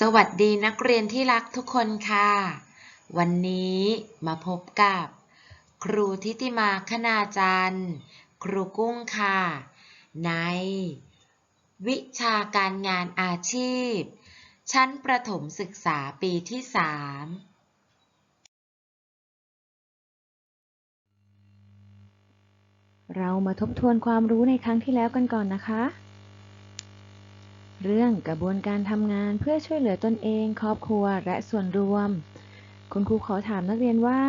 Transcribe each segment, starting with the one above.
สวัสดีนักเรียนที่รักทุกคนค่ะ วันนี้มาพบกับ ครูทิติมาคณาจันทร์ ครูกุ้งค่ะ ใน วิชาการงานอาชีพ ชั้นประถมศึกษาปีที่ 3 เรามาทบทวนความรู้ในครั้งที่แล้วกันก่อนนะคะ เรื่องกระบวนการทำงานเพื่อช่วยเหลือตนเอง ครอบครัวและส่วนรวม คุณครูขอถามนักเรียนว่า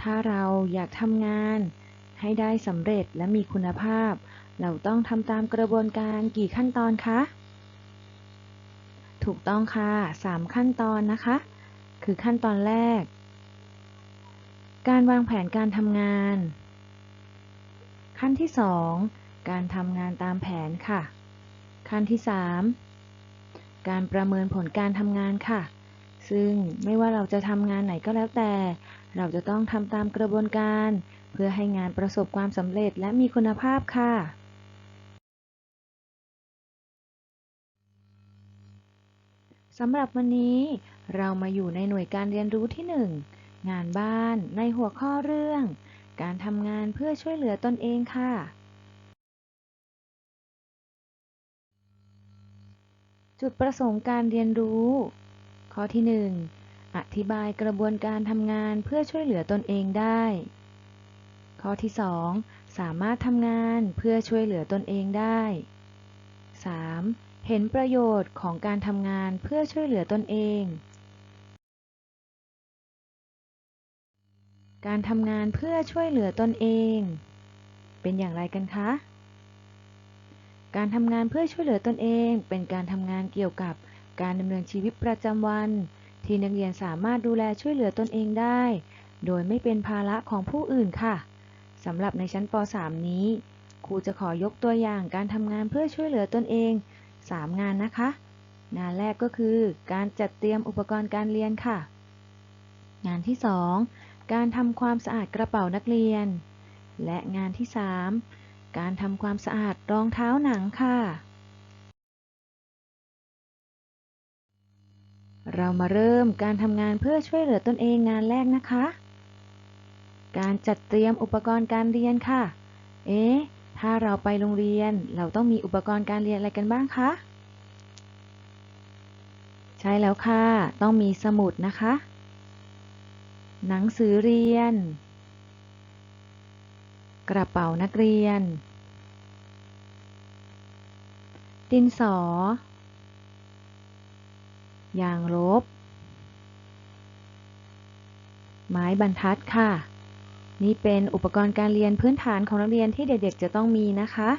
ถ้าเราอยากทำงาน ให้ได้สำเร็จและมีคุณภาพ เราต้องทำตามกระบวนการกี่ขั้นตอนคะ ถูกต้องค่ะ 3 ขั้นตอนนะคะ คือขั้นตอนแรก การวางแผนการทำงาน ขั้นที่ 2 การทำงานตามแผนค่ะ ขั้นที่ 3 การประเมินผลการทำงานค่ะ ซึ่งไม่ว่าเราจะทำงานไหนก็แล้วแต่ เราจะต้องทำตามกระบวนการ เพื่อให้งานประสบความสำเร็จและมีคุณภาพค่ะ สำหรับวันนี้ เรามาอยู่ในหน่วยการเรียนรู้ที่ 1 งานบ้านในหัวข้อเรื่อง การทำงานเพื่อช่วยเหลือตนเองค่ะ จุดประสงค์การเรียนรู้ ข้อที่ 1 อธิบายกระบวนการทำงานเพื่อช่วยเหลือตนเองได้ ข้อที่ 2 สามารถทำงานเพื่อช่วยเหลือตนเองได้ 3. เห็นประโยชน์ของการทำงานเพื่อช่วยเหลือตนเอง การทำงานเพื่อช่วยเหลือตนเอง เป็นอย่างไรกันคะ การทำงานเพื่อช่วยเหลือตนเอง เป็นการทำงานเกี่ยวกับการดำเนินชีวิตประจำวัน ที่นักเรียนสามารถดูแลช่วยเหลือตนเองได้ โดยไม่เป็นภาระของผู้อื่นค่ะสำหรับในชั้นป .3 นี้ ครูจะขอยกตัวอย่างการทำงานเพื่อช่วยเหลือตนเอง 3 งานนะคะ งานแรกก็คือ การจัดเตรียมอุปกรณ์การเรียนค่ะ งานที่ 2 การทำความสะอาดกระเป๋านักเรียน และงานที่ 3 การทำความสะอาดรองเท้าหนังค่ะ เรามาเริ่มการทำงานเพื่อช่วยเหลือตนเองงานแรกนะคะ การจัดเตรียมอุปกรณ์การเรียนค่ะ เอ๊ะ ถ้าเราไปโรงเรียน เราต้องมีอุปกรณ์การเรียนอะไรกันบ้างคะ ใช่แล้วค่ะ ต้องมีสมุดนะคะ หนังสือเรียนกระเป๋านักเรียน ดินสอ ยางลบ ไม้บรรทัดค่ะ นี่เป็นอุปกรณ์การเรียนพื้นฐานของนักเรียนที่เด็กๆจะต้องมีนะคะ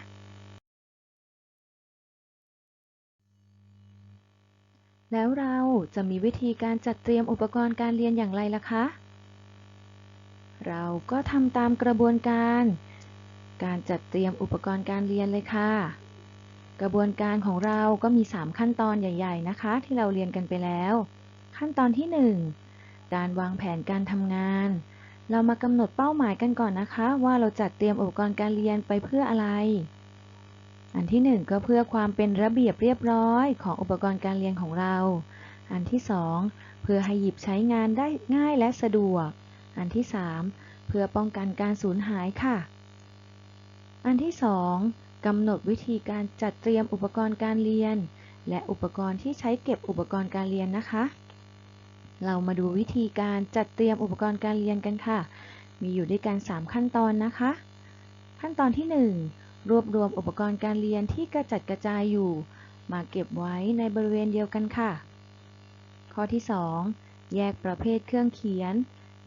แล้วเราจะมีวิธีการจัดเตรียมอุปกรณ์การเรียนอย่างไรล่ะคะ เราก็ทำตามกระบวนการ การจัดเตรียมอุปกรณ์การเรียนเลยค่ะ กระบวนการของเราก็มี 3 ขั้นตอนใหญ่ ๆ นะคะ ที่เราเรียนกันไปแล้ว ขั้นตอนที่ 1 การวางแผนการทำงาน เรามากำหนดเป้าหมายกันก่อนนะคะ ว่าเราจัดเตรียมอุปกรณ์การเรียนไปเพื่ออะไร อันที่ 1 ก็เพื่อความเป็นระเบียบเรียบร้อยของอุปกรณ์การเรียนของเรา อันที่ 2 เพื่อให้หยิบใช้งานได้ง่ายและสะดวก อันที่ 3 เพื่อป้องกันการสูญหายค่ะ อันที่ 2 กำหนดวิธีการจัดเตรียมอุปกรณ์การเรียน และอุปกรณ์ที่ใช้เก็บอุปกรณ์การเรียนนะคะ เรามาดูวิธีการจัดเตรียมอุปกรณ์การเรียนกันค่ะ มีอยู่ด้วยกัน 3 ขั้นตอนนะคะ ขั้นตอนที่ 1 รวบรวมอุปกรณ์การเรียนที่กระจัดกระจายอยู่ มาเก็บไว้ในบริเวณเดียวกันค่ะ ข้อที่ 2 แยกประเภทเครื่องเขียน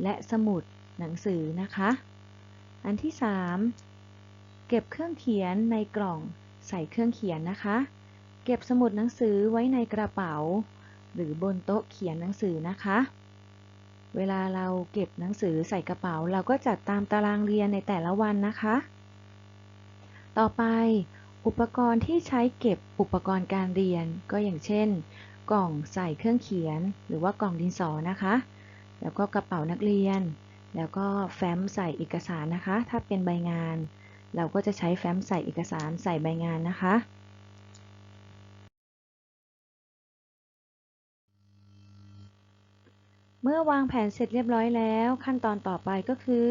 และสมุดหนังสือนะคะ อันที่ 3 เก็บเครื่องเขียนในกล่องใส่เครื่องเขียนนะคะ เก็บสมุดหนังสือไว้ในกระเป๋า หรือบนโต๊ะเขียนหนังสือนะคะ เวลาเราเก็บหนังสือใส่กระเป๋า เราก็จัดตามตารางเรียนในแต่ละวันนะคะ ต่อไปอุปกรณ์ที่ใช้เก็บอุปกรณ์การเรียน ก็อย่างเช่น กล่องใส่เครื่องเขียน หรือว่ากล่องดินสอนะคะ แล้วก็กระเป๋านักเรียน แล้วก็แฟ้มใส่เอกสารนะคะ ถ้าเป็นใบงาน เราก็จะใช้แฟ้มใส่เอกสารใส่ใบงานนะคะเมื่อวางแผนเสร็จเรียบร้อยแล้ว ขั้นตอนต่อไปก็คือ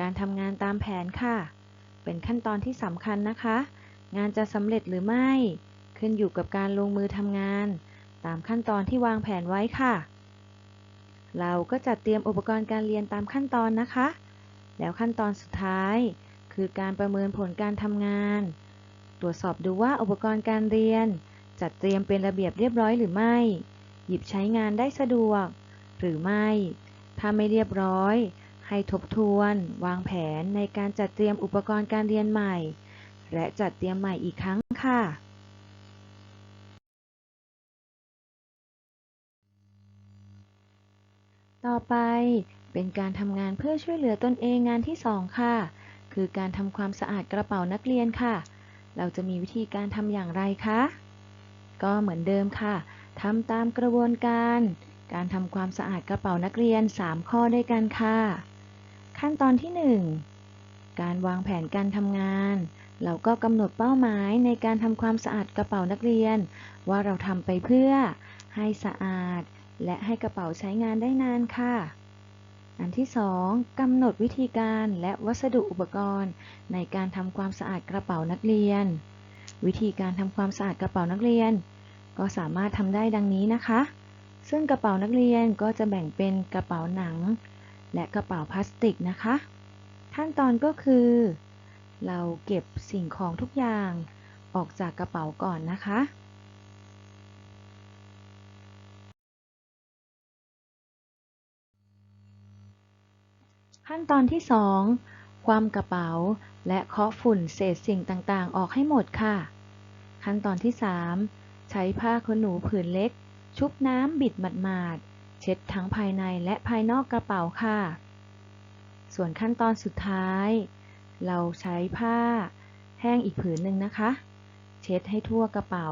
การทำงานตามแผนค่ะ เป็นขั้นตอนที่สำคัญนะคะ งานจะสำเร็จหรือไม่ ขึ้นอยู่กับการลงมือทำงาน ตามขั้นตอนที่วางแผนไว้ค่ะ เราก็จัดเตรียมอุปกรณ์การเรียนตามขั้นตอนนะคะ แล้วขั้นตอนสุดท้าย คือการประเมินผลการทำงาน ตรวจสอบดูว่าอุปกรณ์การเรียน จัดเตรียมเป็นระเบียบเรียบร้อยหรือไม่ หยิบใช้งานได้สะดวก หรือไม่ ถ้าไม่เรียบร้อย ให้ทบทวน วางแผนในการจัดเตรียมอุปกรณ์การเรียนใหม่ และจัดเตรียมใหม่อีกครั้งค่ะต่อไปเป็นการทำงานเพื่อช่วยเหลือตนเองงานที่ 2 ค่ะ คือการทำความสะอาดกระเป๋านักเรียนค่ะ เราจะมีวิธีการทำอย่างไรคะ ก็เหมือนเดิมค่ะทำตามกระบวนการ การทำความสะอาดกระเป๋านักเรียน 3 ข้อด้วยกันค่ะ ขั้นตอนที่ 1 การวางแผนการทำงาน เราก็กำหนดเป้าหมายในการทำความสะอาดกระเป๋านักเรียน ว่าเราทำไปเพื่อให้สะอาด และให้กระเป๋าใช้งานได้นานค่ะ อันที่ 2กำหนดวิธีการและวัสดุอุปกรณ์ ในการทำความสะอาดกระเป๋านักเรียน วิธีการทำความสะอาดกระเป๋านักเรียน ก็สามารถทำได้ดังนี้นะคะ ซึ่งกระเป๋านักเรียนก็จะแบ่งเป็นกระเป๋าหนัง และกระเป๋าพลาสติกนะคะ ขั้นตอนก็คือ เราเก็บสิ่งของทุกอย่างออกจากกระเป๋าก่อนนะคะ ขั้นตอนที่ 2 ความกระเป๋า และเคาะฝุ่นเศษสิ่งต่างๆ ออกให้หมดค่ะ ขั้นตอนที่ 3 ใช้ผ้าขนหนูผืนเล็ก ชุบน้ำบิดหมาดๆ เช็ดทั้งภายในและภายนอกกระเป๋าค่ะ ส่วนขั้นตอนสุดท้าย เราใช้ผ้าแห้งอีกผืนหนึ่งนะคะ เช็ดให้ทั่วกระเป๋า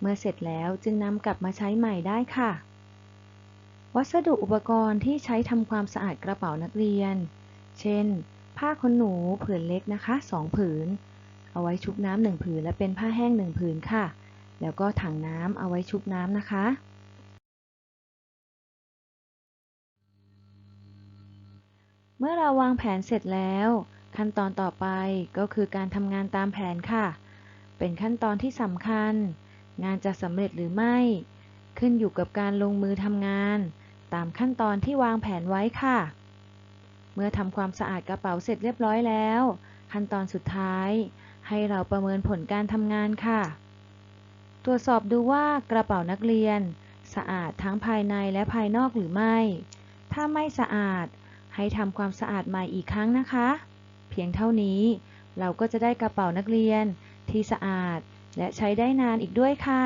เมื่อเสร็จแล้วจึงนำกลับมาใช้ใหม่ได้ค่ะ วัสดุอุปกรณ์ที่ใช้ทำความสะอาดกระเป๋านักเรียน เช่น ผ้าขนหนูผืนเล็กนะคะ 2 ผืน เอาไว้ชุบน้ำหนึ่งผืนและเป็นผ้าแห้งหนึ่งผืนค่ะ แล้วก็ถังน้ำเอาไว้ชุบน้ำนะคะ เมื่อเราวางแผนเสร็จแล้ว ขั้นตอนต่อไปก็คือการทำงานตามแผนค่ะ เป็นขั้นตอนที่สำคัญ งานจะสำเร็จหรือไม่ ขึ้นอยู่กับการลงมือทำงาน ตามขั้นตอนที่วางแผนไว้ค่ะ เมื่อทำความสะอาดกระเป๋าเสร็จเรียบร้อยแล้ว ขั้นตอนสุดท้าย ให้เราประเมินผลการทำงานค่ะ ตรวจสอบดูว่ากระเป๋านักเรียน สะอาดทั้งภายในและภายนอกหรือไม่ ถ้าไม่สะอาด ให้ทำความสะอาดใหม่อีกครั้งนะคะ เพียงเท่านี้ เราก็จะได้กระเป๋านักเรียนที่สะอาดและใช้ได้นานอีกด้วยค่ะ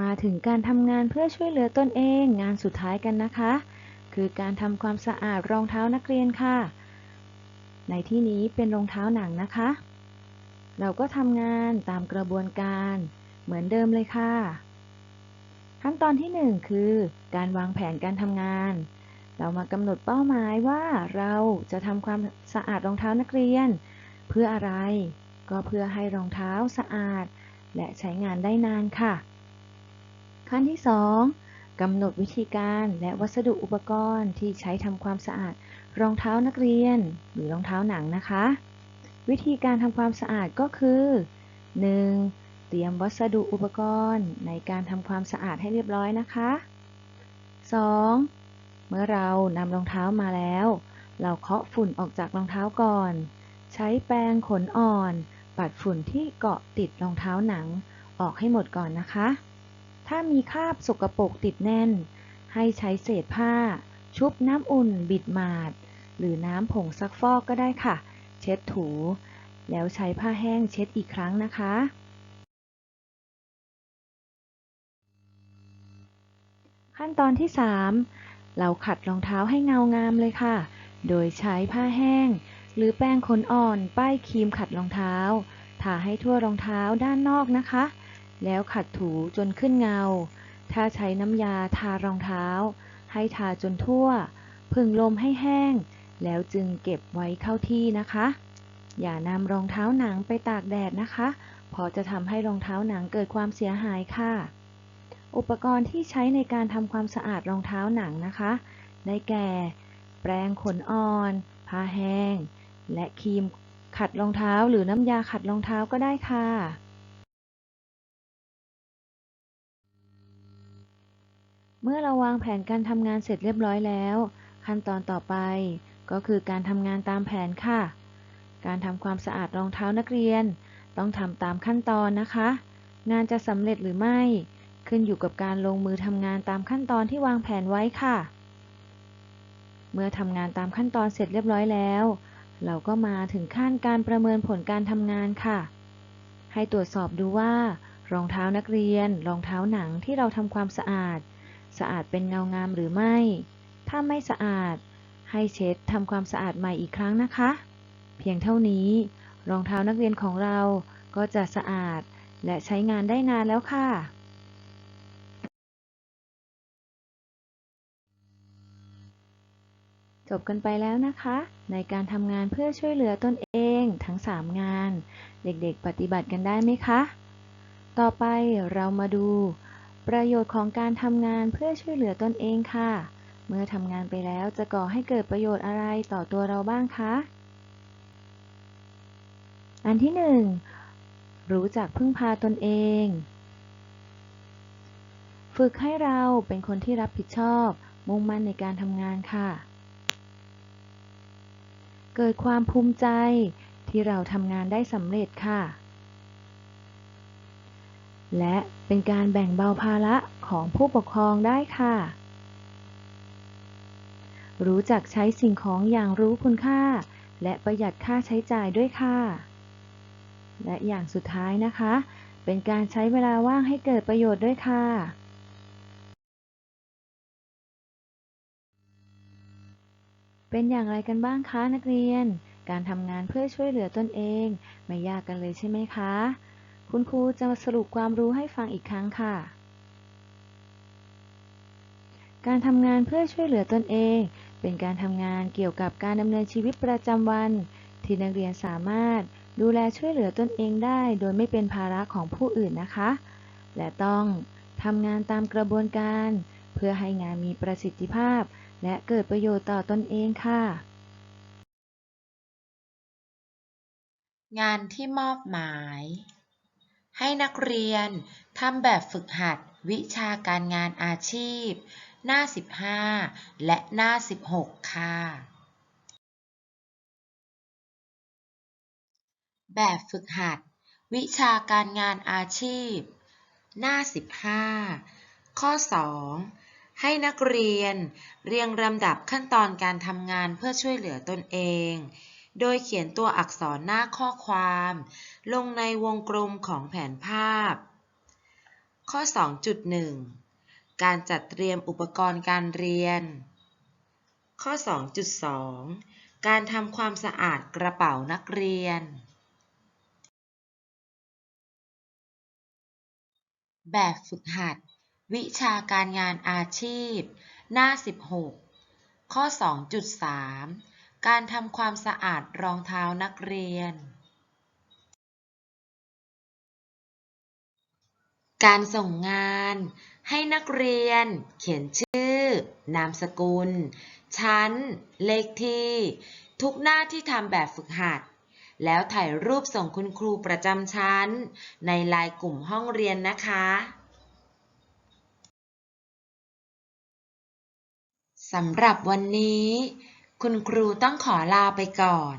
มาถึงการทำงานเพื่อช่วยเหลือตนเองงานสุดท้ายกันนะคะ คือการทำความสะอาดรองเท้านักเรียนค่ะ ในที่นี้เป็นรองเท้าหนังนะคะ เราก็ทำงานตามกระบวนการเหมือนเดิมเลยค่ะ ขั้นตอนที่ 1 คือ การวางแผนการทำงาน เรามากำหนดเป้าหมายว่าเราจะทำความสะอาดรองเท้านักเรียน เพื่ออะไร ก็เพื่อให้รองเท้าสะอาด และใช้งานได้นานค่ะ ขั้นที่ 2กำหนดวิธีการและวัสดุอุปกรณ์ที่ใช้ทำความสะอาด รองเท้านักเรียน หรือรองเท้าหนังนะคะ วิธีการทำความสะอาดก็คือ 1. เตรียมวัสดุอุปกรณ์ในการทำความสะอาดให้เรียบร้อยนะคะ 2. เมื่อเรานำรองเท้ามาแล้ว เราเคาะฝุ่นออกจากรองเท้าก่อน ใช้แปรงขนอ่อน ปัดฝุ่นที่เกาะติดรองเท้าหนังออกให้หมดก่อนนะคะ ถ้ามีคราบสกปรกติดแน่น ให้ใช้เศษผ้า ชุบน้ำอุ่น บิดหมาด หรือน้ำผงซักฟอกก็ได้ค่ะ เช็ดถู แล้วใช้ผ้าแห้งเช็ดอีกครั้งนะคะ ขั้นตอนที่ 3 เราขัดรองเท้าให้เงางามเลยค่ะ โดยใช้ผ้าแห้ง หรือแป้งขนอ่อน ป้ายครีมขัดรองเท้า ทาให้ทั่วรองเท้าด้านนอกนะคะ แล้วขัดถูจนขึ้นเงา ถ้าใช้น้ำยาทารองเท้า ให้ทาจนทั่ว พึ่งลมให้แห้ง แล้วจึงเก็บไว้เข้าที่นะคะ อย่านำรองเท้าหนังไปตากแดดนะคะ เพราะจะทำให้รองเท้าหนังเกิดความเสียหายค่ะ อุปกรณ์ที่ใช้ในการทำความสะอาดรองเท้าหนังนะคะ ได้แก่ แปรงขนอ่อน ผ้าแห้ง และครีมขัดรองเท้าหรือน้ำยาขัดรองเท้าก็ได้ค่ะ เมื่อเราวางแผนการทำงานเสร็จเรียบร้อยแล้ว ขั้นตอนต่อไป ก็คือการทำงานตามแผนค่ะ การทำความสะอาดรองเท้านักเรียน ต้องทำตามขั้นตอนนะคะ งานจะสำเร็จหรือไม่ ขึ้นอยู่กับการลงมือทำงานตามขั้นตอนที่วางแผนไว้ค่ะ เมื่อทำงานตามขั้นตอนเสร็จเรียบร้อยแล้ว เราก็มาถึงขั้นการประเมินผลการทำงานค่ะ ให้ตรวจสอบดูว่ารองเท้านักเรียน รองเท้าหนังที่เราทำความสะอาด สะอาดเป็นเงางามหรือไม่ ถ้าไม่สะอาด ให้เช็ดทำความสะอาดใหม่อีกครั้งนะคะ เพียงเท่านี้ รองเท้านักเรียนของเราก็จะสะอาดและใช้งานได้นานแล้วค่ะ จบกันไปแล้วนะคะ ในการทำงานเพื่อช่วยเหลือตนเองทั้ง 3 งาน เด็กๆปฏิบัติกันได้ไหมคะ ต่อไปเรามาดู ประโยชน์ของการทำงานเพื่อช่วยเหลือตนเองค่ะ เมื่อทำงานไปแล้วจะก่อให้เกิดประโยชน์อะไรต่อตัวเราบ้างคะ อันที่ 1 รู้จักพึ่งพาตนเอง ฝึกให้เราเป็นคนที่รับผิดชอบ มุ่งมั่นในการทำงานค่ะ เกิดความภูมิใจที่เราทำงานได้สำเร็จค่ะ และเป็นการแบ่งเบาภาระของผู้ปกครองได้ค่ะ รู้จักใช้สิ่งของอย่างรู้คุณค่า และประหยัดค่าใช้จ่ายด้วยค่ะ และอย่างสุดท้ายนะคะ เป็นการใช้เวลาว่างให้เกิดประโยชน์ด้วยค่ะเป็นอย่างไรกันบ้างคะนักเรียน การทำงานเพื่อช่วยเหลือตนเอง ไม่ยากกันเลยใช่ไหมคะ คุณครูจะมาสรุปความรู้ให้ฟังอีกครั้งค่ะ การทำงานเพื่อช่วยเหลือตนเอง เป็นการทำงานเกี่ยวกับการดำเนินชีวิตประจำวัน ที่นักเรียนสามารถดูแลช่วยเหลือตนเองได้ โดยไม่เป็นภาระของผู้อื่นนะคะ และต้องทำงานตามกระบวนการ เพื่อให้งานมีประสิทธิภาพ และเกิดประโยชน์ต่อตนเองค่ะ งานที่มอบหมาย ให้นักเรียนทำแบบฝึกหัดวิชาการงานอาชีพ หน้า 15 และหน้า 16 ค่ะ แบบฝึกหัด วิชาการงานอาชีพ หน้า 15 ข้อ 2 ให้นักเรียนเรียงลำดับขั้นตอนการทำงานเพื่อช่วยเหลือตนเอง โดยเขียนตัวอักษรหน้าข้อความ ลงในวงกลมของแผนภาพ ข้อ 2.1 การจัดเตรียมอุปกรณ์การเรียน ข้อ 2.2 การทำความสะอาดกระเป๋านักเรียน แบบฝึกหัด วิชาการงานอาชีพ หน้า 16 ข้อ 2.3 การทำความสะอาดรองเท้านักเรียน การส่งงาน ให้นักเรียน เขียนชื่อ นามสกุล ชั้น เลขที่ ทุกหน้าที่ทำแบบฝึกหัด แล้วถ่ายรูปส่งคุณครูประจำชั้น ในไลน์กลุ่มห้องเรียนนะคะ สำหรับวันนี้ คุณครูต้องขอลาไปก่อน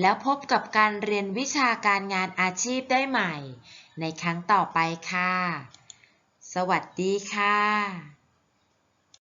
แล้วพบกับการเรียนวิชาการงานอาชีพได้ใหม่ ในครั้งต่อไปค่ะ สวัสดีค่ะ